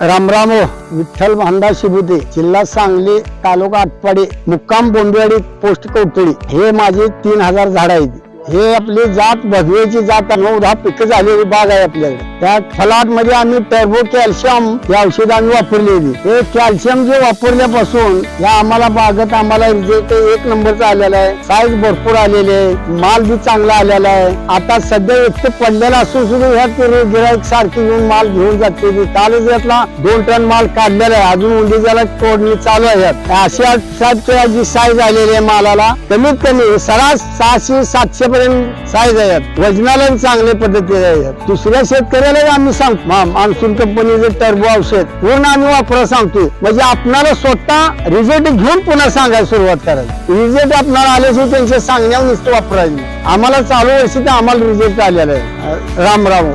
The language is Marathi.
रामराम हो. विठ्ठल भांडा शिबुते जिल्हा सांगली तालुका आटपाडी मुक्काम बोंडवाडी पोस्ट कौटळी हे माझे तीन हजार झाड आहेत. हे आपली जात भगवेची जात नऊ दहा पिकं झालेली बाग आहे आपल्याकडे. त्या फलाटमध्ये आम्ही टर्बो कॅल्शियम या औषध आम्ही वापरलेली. हे कॅल्शियम जे वापरल्यापासून या आम्हाला बागत आम्हाला रिझल्ट एक नंबरचा आलेला आहे. साईज भरपूर आलेले आहे. माल बी चांगला आलेला आहे. आता सध्या एकटे पडलेला असून सुद्धा ह्या गिराईक सारखी येऊन माल घेऊन जाते. कालच यातला दोन टन माल काढलेला आहे. अजून उंडीच्याला तोडणी चालू आहे अशा जी साईज आलेली आहे मालाला कमीत कमी सरास सहाशे सातशे पर्यंत साईज आहेत वजनाला चांगल्या पद्धतीने आहेत दुसऱ्या शेतकऱ्याला आम्ही सांगतो मान्सून कंपनीचं टर्बो औषध पूर्ण आम्ही वापरा सांगतोय. म्हणजे आपणाला स्वतः रिझल्ट घेऊन पुन्हा सांगायला सुरुवात करायची. रिझल्ट आपणाला आल्याशिवाय त्यांच्या सांगण्यावर नुसतं वापरायचं आम्हाला चालू वर्षी तर आम्हाला रिझल्ट आलेला आहे. राम राम.